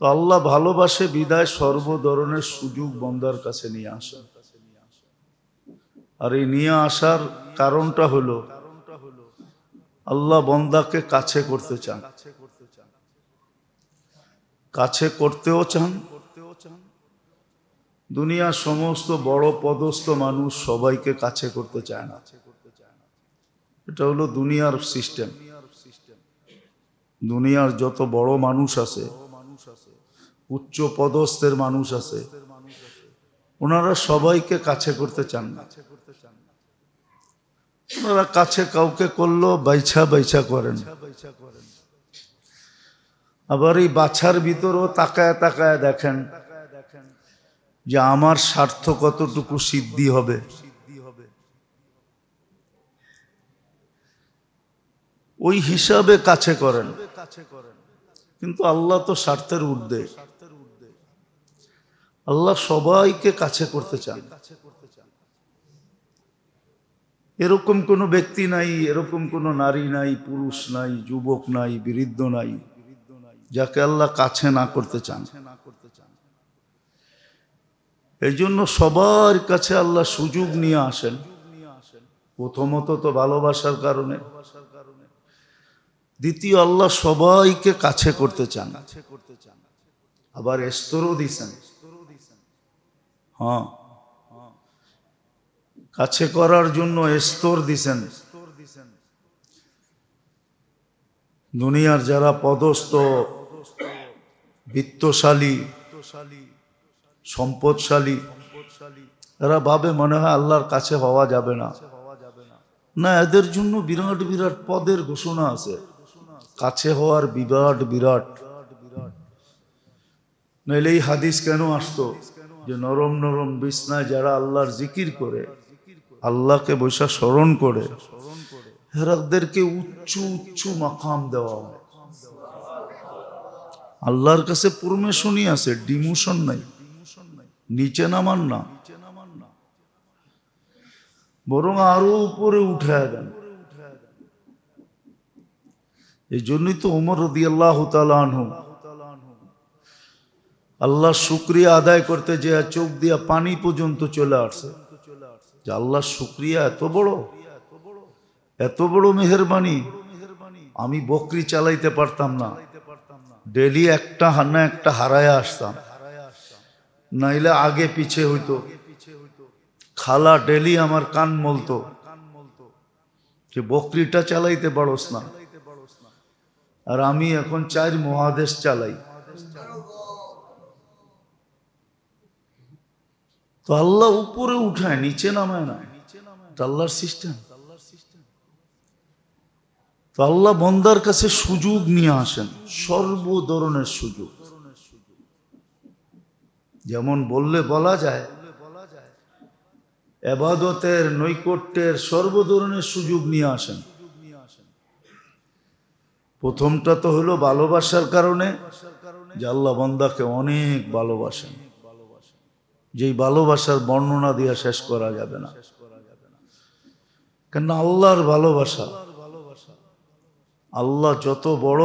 তো আল্লাহ ভালোবাসে বিদায় সর্ব ধরনের সুযোগ বন্দার কাছে নিয়ে আসা। আর এই নিয়ে আসার কারণটা হলো, আল্লাহ বন্দাকে কাছে করতে চান। কাছে করতেও চান। দুনিয়ার সমস্ত বড় পদস্থ মানুষ সবাইকে কাছে করতে চায় না। এটা হলো দুনিয়ার সিস্টেম। দুনিয়ার যত বড় মানুষ আছে উচ্চ পদস্থের মানুষ আছে। ওনারা সবাইকে কাছে করতে চান না। ওনারা কাছে কাউকে করল বাইছা বাইছা করেন। আবার এই বাছার ভিতরও তাকায় তাকায় দেখেন যে আমার স্বার্থ কতটুকু সিদ্ধি হবে। ওই হিসাবে কাছে করেন। কিন্তু আল্লাহ তো স্বার্থের ঊর্ধ্বে। আল্লাহ সবাইকে কাছে করতে চান। এরকম কোনো ব্যক্তি নাই, এরকম কোনো নারী নাই, পুরুষ নাই, যুবক নাই, বৃদ্ধ নাই, যাকে আল্লাহ কাছে না করতে চান। এই জন্য সবার কাছে আল্লাহ সুযোগ নিয়ে আসেন। প্রথমত তো ভালোবাসার কারণে। দ্বিতীয়, আল্লাহ সবাইকে কাছে করতে চান। আবার স্তরও দিছেন। হ্যাঁ। কাছে করার জন্য স্তর দিছেন। দুনিয়ার যারা পদস্থ, বিত্তশালী, সম্পদশালী এরা ভাবে মনে হয় আল্লাহর কাছে হওয়া যাবে না। না, এদের জন্য বিরাট বিরাট পদের ঘোষণা আছে। কাছে হওয়ার বিরাট বিরাট। নইলে এই হাদিস কেন আসতো? যে নরম নরম বিছনায় যারা আল্লাহর জিকির করে, আল্লাহকে বৈশা স্মরণ করে, হেরাকদেরকে উচ্চ উচ্চ মাকাম দেওয়া হয়। আল্লাহর কাছে পরমেশনই আছে ডিমোশন নাই, নিচে নামান না। বরং আরও উপরে উঠে দেন এই জন্যই তো উমর রদি আল্লাহ আনহু আল্লাহ শুক্রিয়া আদায় করতে যে চোখ দিয়া পানি পর্যন্ত চলে আসছে। যে আল্লাহ শুক্রিয়া এত বড় এত বড় মেহরবানি, আমি বকরি চালাইতে পারতাম না। ডেলি একটা হান্না একটা হারায় আসতাম। নাইলে আগে পিছে হইতো। খালা ডেলি আমার কান মলতো। যে বকরিটা চালাইতে পারস না। আর আমি এখন চার মহাদেশ চালাই। তো আল্লাহ উপরে উঠায়, নিচে নামায় না। আল্লাহর সিস্টেম তো আল্লাহ বন্দার কাছে সুযোগ নিয়ে আসেন সর্ব ধরনের সুযোগ। যেমন বললে বলা যায়, এবাদতের, নৈকট্যের সর্ব ধরনের সুযোগ নিয়ে আসেন। প্রথমটা তো হলো ভালোবাসার কারণে, যে আল্লাহ বন্দাকে অনেক ভালোবাসেন। যেই ভালোবাসার বর্ণনা দিয়ে শেষ করা যাবে না। কেন আল্লাহর ভালোবাসা, আল্লাহ যত বড়,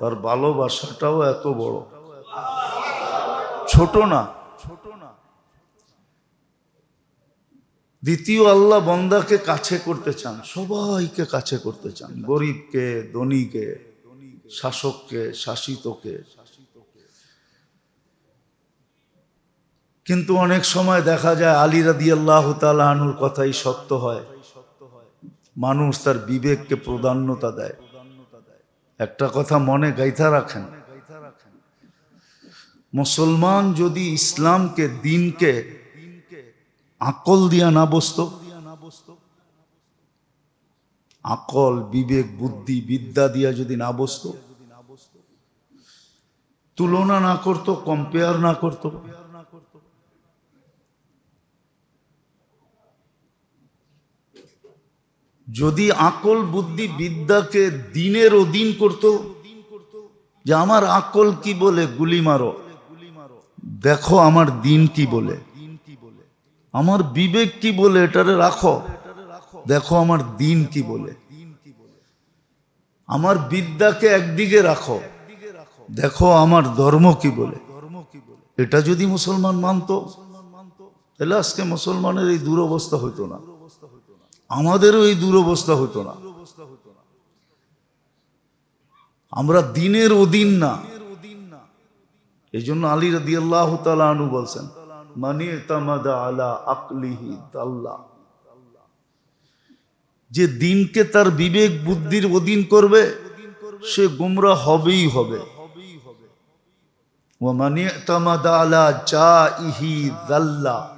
তার ভালোবাসাটাও এত বড়। ছোট না ছোট না। দ্বিতীয়, আল্লাহ বন্দাকে কাছে করতে চান, সবাইকে কাছে করতে চান, গরিবকে, ধনীকে, শাসককে, শাসিতকে। কিন্তু অনেক সময় দেখা যায় আলী রাদি আল্লাহ তালুর কথাই সত্য হয়। মানুষ তার বিবেককে প্রাধান্যতা দেয়। একটা কথা মনে গাইথা রাখেন। মুসলমান যদি ইসলামকে, দিনকে আকল দিয়া না বসত, আকল, বিবেক, বুদ্ধি, বিদ্যা দিয়া যদি না বসত, তুলনা না করতো কম্পেয়ার না করতো যদি আকল বুদ্ধি বিদ্যাকে দিনের অধীন করত, যে আমার আকল কি বলে, গুলি মারো। দেখো আমার দিন কি বলে। আমার বিবেক কি বলে, এটারে রাখো। দেখো আমার দিন কি বলে। আমার বিদ্যাকে একদিকে রাখো। দেখো আমার ধর্ম কি বলে। এটা যদি মুসলমান মানতো, তাহলে আজকে মুসলমানের এই দুরবস্থা হইতো না। আমাদেরও এই দুরবস্থা হতো না। আমরা দিনের অধীন না। এই জন্য আলী রাদি আল্লাহ আনু বলছেন মানে তামাদা আলা আকলিহি তাল্লা যে দিনকে তার বিবেক বুদ্ধির অধীন করবে, সে গুমরা হবেই হবে। ও মানে তামাদা আলা চা ইহি দাল্লা।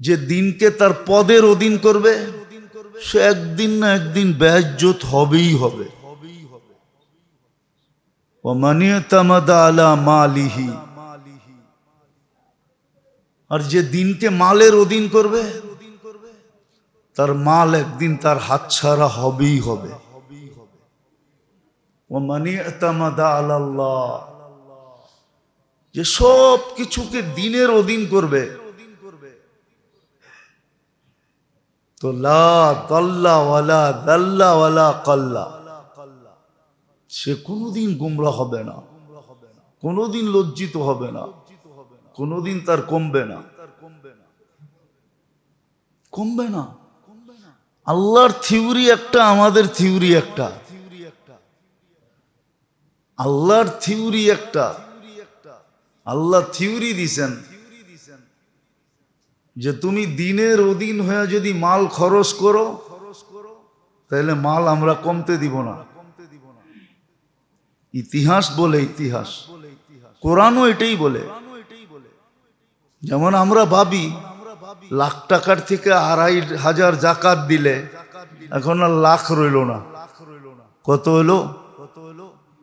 যে দিনকে তার পদের অধীন করবে, সে একদিন না একদিন ব্যাজ্যত হবেই হবে। আর যে দিনকে মালের অধীন করবে, তার মাল একদিন তার হাতছাড়া হবেই হবে। ও মানিয়ে তামাদা আল্লাহ যে সব কিছুকে দিনের অধীন করবে তো সে কোনোদিন গুমরা হবে না। কোনোদিন লজ্জিত হবে না। কোনোদিন তার কমবে না। কমবে না। আল্লাহর থিওরি একটা, আমাদের থিওরি একটা। আল্লাহর থিওরি একটা। আল্লাহ থিওরি দিছেন। যে তুমি দিনের অধীন হয়ে যদি মাল খরচ করো, তাহলে মাল আমরা কমতে দিব না। ইতিহাস বলে ইতিহাস। কোরআনও এটাই বলে। যেমন আমরা ভাবি, লাখ টাকার থেকে আড়াই হাজার জাকাত দিলে এখন আর লাখ রইল না। কত হলো?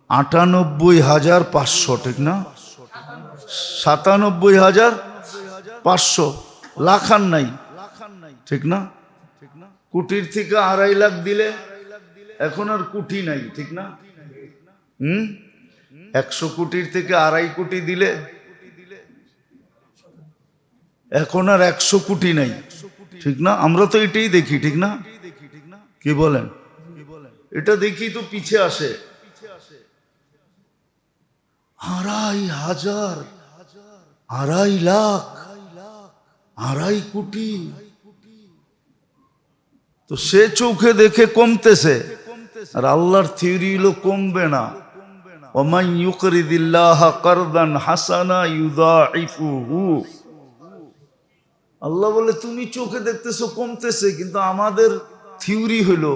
আটানব্বই হাজার পাঁচশো, ঠিক না? সাতানব্বই হাজার পাঁচশো। লাখ আর নাই। ঠিক না? কুটির থেকে আড়াই লাখ দিলে এখন আর কুটি নাই, ঠিক না? হুম? একশো কোটির থেকে আড়াই কোটি দিলে এখন আর একশো কোটি নাই। ঠিক না? আমরা তো এটাই দেখি, ঠিক না? কি বলেন? এটা দেখি তো পিছে আসে। আড়াই হাজার, আড়াই লাখ। আড়াই কোটি। তো সে চোখে দেখে কমতেছে। আর আল্লাহর থিওরি হলো কমবে না। ওমাই কারদান হাসানা আল্লাহ বলে, তুমি চোখে দেখতেছো, কমতেছে, কিন্তু আমাদের থিওরি হলো,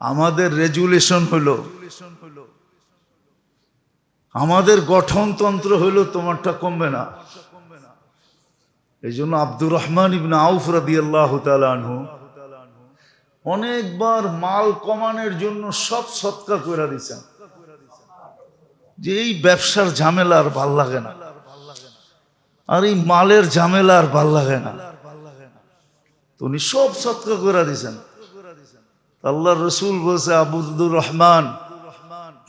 আমাদের রেজুলেশন হলো, আমাদের গঠনতন্ত্র হলো তোমারটা কমবে না। এই জন্য আব্দুর রহমান ইবনে আউফ রাদি আল্লাহ আনহু অনেকবার মাল কমানোর জন্য সব সৎকা করে দিচ্ছেন যে এই ব্যবসার ঝামেলা আর ভালো লাগে না। আর এই মালের ঝামেলা আর ভালো লাগে না। তো উনি সব সৎকা করে দিছেন। আল্লাহ রসুল বলছে, আবুদুর রহমান,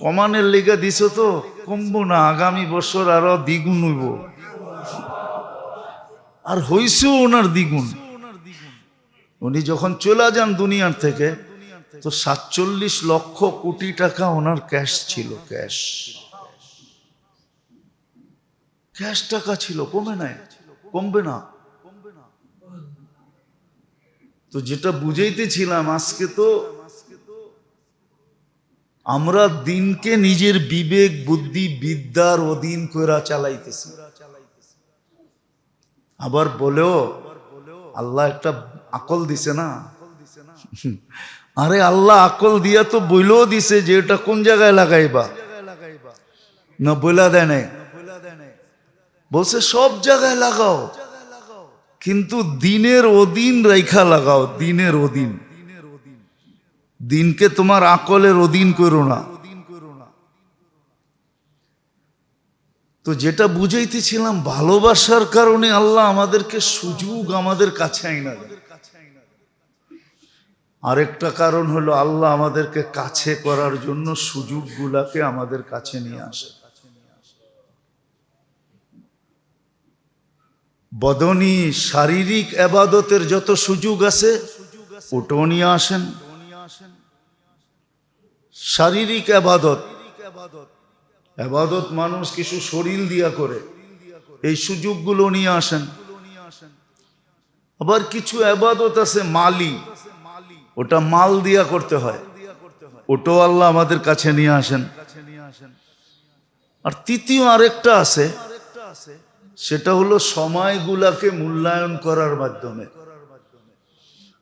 কমানের লিগে দিছ তো, কমবো না, আগামী বছর আরও দ্বিগুণ হইব। আর হইছেও ওনার দ্বিগুণ। উনি যখন চলে যান দুনিয়ার থেকে, তো সাতচল্লিশ লক্ষ কোটি টাকা ওনার ক্যাশ ছিল, ক্যাশ। ক্যাশ টাকা ছিল, কমে নাই, কমবে না। তো যেটা বুঝাইতেছিলাম, আজকে তো আমরা দিনকে নিজের বিবেক, বুদ্ধি, বিদ্যার অধীন কইরা চালাইতেছি। আবার বলেও আল্লাহ একটা আকল দিছে না? আরে আল্লাহ আকল দিয়া তো বইলেও দিছে যে এটা কোন জায়গায় লাগাইবা? না বইলা দেয় নাই? বলছে, সব জায়গায় লাগাও। কিন্তু দিনের অধীন রেখা লাগাও, দিনের অধীন। দিনকে তোমার আকলের অধীন করো না। তো যেটা বুঝাইতেছিলাম, ভালোবাসার কারণে আল্লাহ আমাদেরকে সুযোগ আমাদের কাছে আইনা আরেকটা কারণ হলো আল্লাহ আমাদেরকে কাছে করার জন্য সুযোগগুলাকে আমাদের কাছে নিয়ে আসে। বদনী শারীরিক আবাদতের যত সুযোগ আছে, ওটাও নিয়ে আসেন। শারীরিক আবাদত আবাদত মানুষ কিছু শরীর দিয়া করে। এই সুযোগগুলো নিয়ে আসেন। আবার কিছু আবাদত আছে মালি। ওটা মাল দিয়া করতে হয়। ওটাও আল্লাহ আমাদের কাছে নিয়ে আসেন। আর তৃতীয় আরেকটা আছে, সেটা হলো সময়গুলাকে মূল্যায়ন করার মাধ্যমে।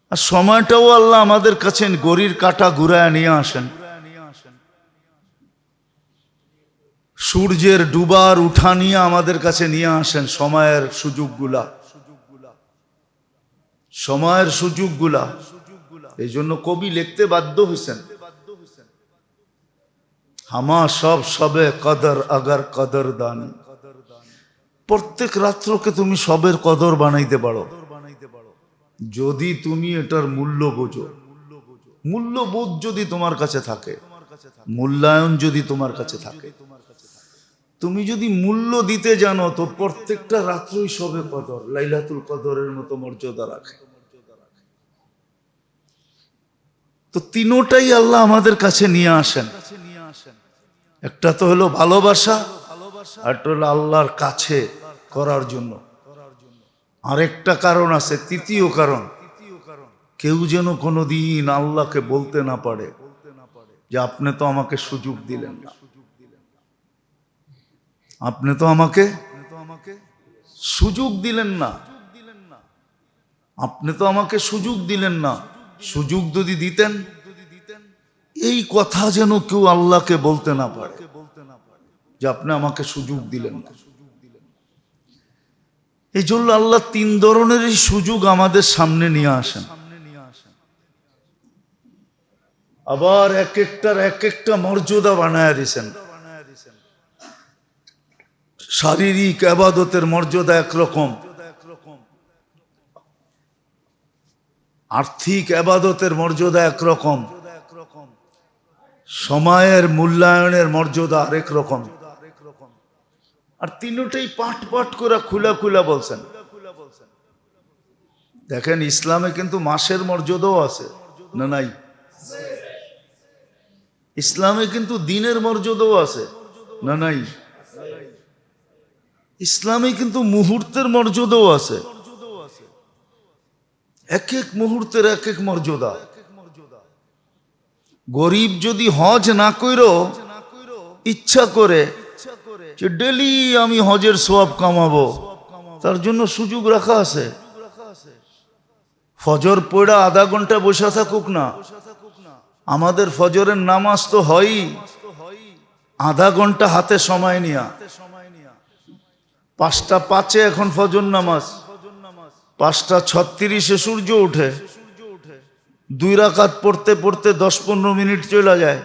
আর সময়টাও আল্লাহ আমাদের কাছে গড়ির কাটা ঘুরায় নিয়ে আসেন। সূর্যের ডুবার উঠা নিয়ে আমাদের কাছে নিয়ে আসেন সময়ের সুযোগগুলা। সময়ের সুযোগগুলা। এই জন্য কবি লিখতে বাধ্য হয়েছেন হামা সব সবে কদর আগর কদর দানি। প্রত্যেক রাত্রকে তুমি সবের কদর বানাইতে পারো। যদি তুমি এটার মূল্য বোঝো। মূল্যবোধ যদি তোমার কাছে থাকে। মূল্যায়ন যদি তোমার কাছে থাকে। তুমি যদি মূল্য দিতে জানো, তো প্রত্যেকটা রাত্রই সবে কদর, লাইলাতুল কদরের মতো মর্যাদা রাখে। তো তিনোটাই আল্লাহ আমাদের কাছে নিয়ে আসেন। একটা তো হলো ভালোবাসা, আর হলো আল্লাহর কাছে করার জন্য। আরেকটা কারণ আছে, তৃতীয় কারণ, কেউ যেন কোনোদিন আল্লাহকে বলতে না পারে যে আপনি তো আমাকে সুযোগ দিলেন না। আপনি তো আমাকে সুযোগ দিলেন না। আপনি তো আমাকে সুযোগ দিলেন না। সুযোগ যদি দিতেন, এই কথা যেন কেউ আল্লাহকে বলতে না পারে যে আপনি আমাকে সুযোগ দিলেন না। এই জন্য আল্লাহ তিন ধরনেরই সুযোগ আমাদের সামনে নিয়ে আসেন। আবার এক একটার এক একটা মর্যাদা বানায় দিছেন শারীরিক আবাদতের মর্যাদা একরকম। আর্থিক আবাদতের মর্যাদা একরকম। সময়ের মূল্যায়নের মর্যাদা আরেক রকম। আর তিনটাই পাট পাট করে খুলা খুলা বলছেন। দেখেন, ইসলামে কিন্তু মাসের মর্যাদাও আছে, না নাই? ইসলামে কিন্তু দিনের মর্যাদাও আছে, না নাই? ইসলামে কিন্তু মুহূর্তের মর্যাদাও আছে। এক এক মুহূর্তের এক এক মর্যাদা। গরিব যদি হজ না কইরো, ইচ্ছা করে ডেলি আমি হজের সোয়াব কামাবো, তার জন্য সুযোগ রাখা আছে। ফজর পড়া আধা ঘণ্টা বসে থাকুক না। আমাদের ফজরের নামাজ তো হয়ই। আধা ঘণ্টা হাতে সময় নিয়া। পাঁচটা পাঁচে এখন ফজর নামাজ। পাঁচটা ছত্রিশে সূর্য উঠে। দুই রাকাত পড়তে পড়তে দশ পনেরো মিনিট চলে যায়।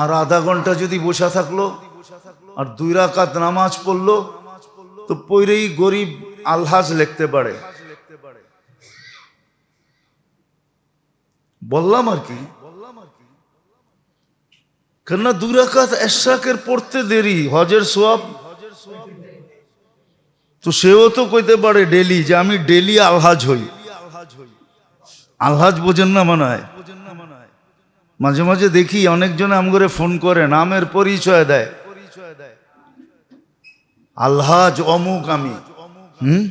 আর আধা ঘণ্টা যদি বসা থাকল, আর দুই রাকাত নামাজ পড়ল, তো পইরেই গরিব আলহাজ লিখতে পারে। বললাম আর কি? কেননা দুই রাকাত এশাকের পড়তে দেরি, হজের সোয়াব তো সেও তো কইতে পারে ডেলি যে আমি ডেলি আলহাজ হই। আলহাজ বোঝেন না মনে হয়? মাঝে মাঝে দেখি অনেকজন আমগরে ফোন করে, নামের পরিচয় দেয়। আলহাজ অমুক আমি। হুম?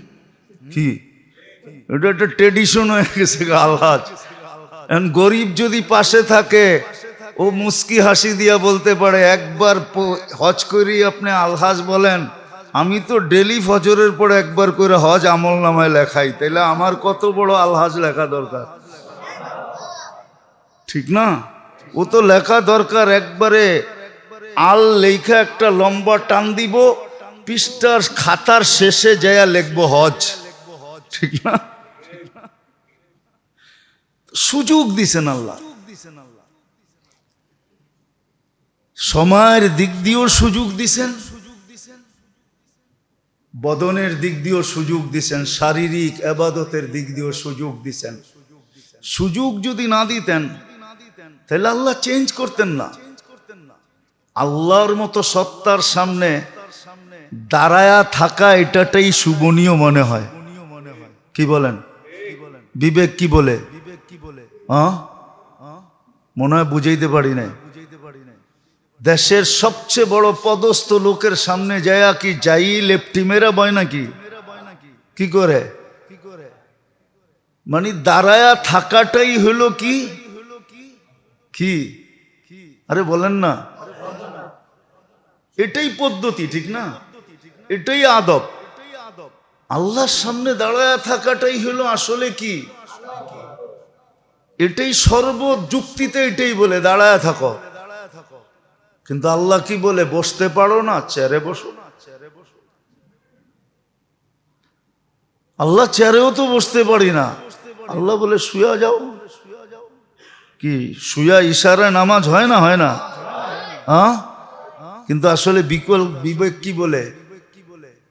কি? এটা একটা ট্রেডিশন হয়ে গেছে আলহাজ। এখন গরিব যদি পাশে থাকে, ও মুস্কি হাসি দিয়া বলতে পারে, একবার হজ করি আপনি আলহাজ বলেন। আমি তো ডেলি ফজরের পর একবার করে হজ আমল নামায় লেখাই, তাইলে আমার কত বড় আলহাজ লেখা দরকার? ঠিক না? ও তো লেখা দরকার, একবারে আল লেখা একটা লম্বা টান দিব, পৃষ্ঠার খাতার শেষে যায়া লিখব হজ। ঠিক না? সুযোগ দিছেন আল্লাহ। সময়ের দিক দিয়েও সুযোগ দিছেন। বদনের দিক দিয়েও সুযোগ দিছেন, শারীরিক আবাদতের দিক দিয়েও সুযোগ দিছেন। সুযোগ যদি না দিতেন, তাহলে আল্লাহ চেঞ্জ করতেন না। আল্লাহর মতো সত্তার সামনে দাঁড়ায়া থাকা এটাটাই শুভনীয় মনে হয়। কি বলেন? বিবেক কি বলে? মনে হয় বুঝাইতে পারি নাই। দেশের সবচেয়ে বড় পদস্থ লোকের সামনে যায় কি যাই লেপটি মেরা বয় নাকি? কি করে? মানে দাঁড়ায়া থাকাটাই হলো কি? কি? আরে বলেন না। এটাই পদ্ধতি, ঠিক না? এটাই আদব। আল্লাহর সামনে দাঁড়ায় থাকাটাই হলো আসলে কি? এটাই সর্বযুক্তিতে এটাই বলে, দাঁড়ায় থাকো। কিন্তু আল্লাহ কি বলে, বসতে পারো না, চেয়ারে বসো না, চেয়ারে বসো। আল্লাহ চেয়ারেও তো বসতে পারি না। আল্লাহ বলে, শুয়া যাও। কি, শুয়া ইশারা নামাজ হয় না হয় না? হ্যাঁ? কিন্তু আসলে বিকল, বিবেক কি বলে?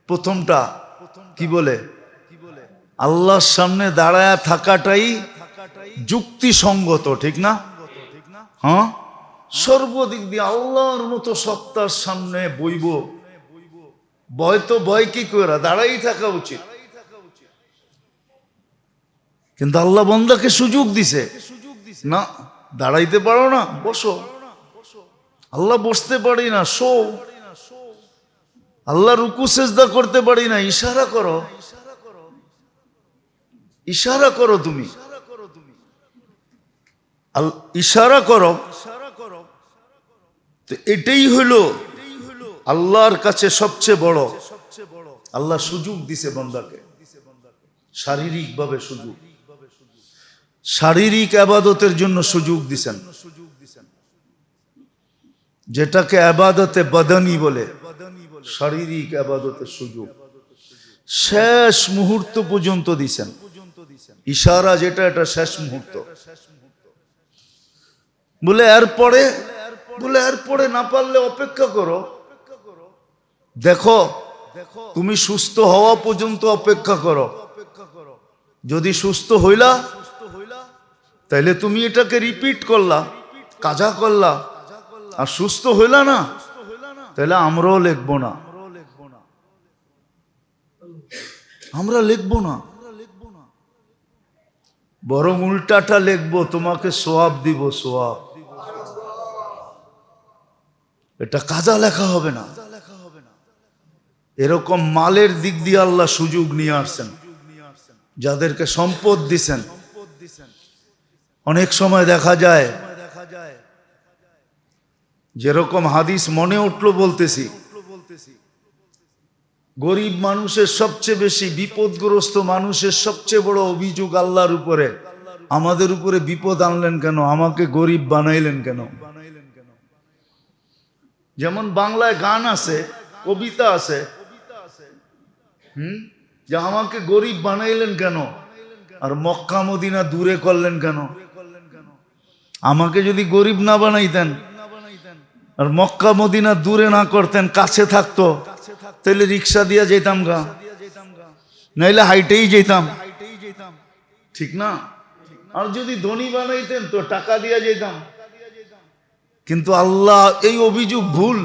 প্রথমটা কি বলে? আল্লাহর সামনে দাঁড়ায় থাকাটাই যুক্তিসঙ্গত, ঠিক না? হ্যাঁ? সর্বদিক দিয়ে আল্লাহর মতো সত্তার সামনে বইব। ভয় তো ভয় কি করে দাঁড়াই থাকা উচিত। কিন্তু আল্লাহ বন্দাকে সুযোগ দিছে। না, দাঁড়াইতে পারো না, বসো। আল্লাহ বসতে পারি না, শো। আল্লাহ রুকু, সেজদা করতে পারি না, ইশারা করো। ইশারা করো তুমি। ইশারা করো। তো এটাই হলো আল্লাহর কাছে সবচেয়ে বড়। আল্লাহ সুযোগ দিছে বন্দাকে। শারীরিক ভাবে সুযোগ। শারীরিক আবাদতের জন্য সুযোগ দিছেন। যেটাকে আবাদতে বদনি বলে, শারীরিক আবাদতের সুযোগ। শেষ মুহূর্ত পর্যন্ত দিছেন। ইশারা যেটা, এটা শেষ মুহূর্ত। বলে, এরপরে বলে, এরপরে না পারলে অপেক্ষা করো। দেখো, তুমি সুস্থ হওয়া পর্যন্ত অপেক্ষা করো। যদি সুস্থ হইলা, তাইলে তুমি এটাকে রিপিট করলা, কাজা করলা। আর সুস্থ হইলা না তাহলে আমরাও লিখব না। আমরা লিখব না। বরং উল্টাটা লিখব, তোমাকে সোয়াব দিব, সোয়াব। এটা কাজা লেখা হবে না। এরকম মালের দিক দিয়ে আল্লাহ সুযোগ নিয়ে আসছেন, যাদেরকে সম্পদ দিছেন। অনেক সময় দেখা যায়, যেরকম হাদিস মনে উঠল বলতেছি, গরিব মানুষের সবচেয়ে বেশি, বিপদগ্রস্ত মানুষের সবচেয়ে বড় অভিযোগ আল্লাহর উপরে। আমাদের উপরে বিপদ আনলেন কেন? আমাকে গরিব বানাইলেন কেন? যেমন বাংলায় গান আছে, কবিতা আছে। হুম? যে আমাকে গরিব বানাইলেন কেন? আর মক্কা, মদিনা দূরে করলেন কেন? আমাকে যদি গরিব না বানাইতেন, আর মক্কা, মদিনা দূরে না করতেন, কাছে থাকতো তাহলে রিক্সা দিয়া যেতাম গা। নাইলে হাইটেই যেতাম। ঠিক না? আর যদি ধনী বানাইতেন তো টাকা দিয়া যেতাম। কিন্তু আল্লাহ এই অভিযোগ ভুল।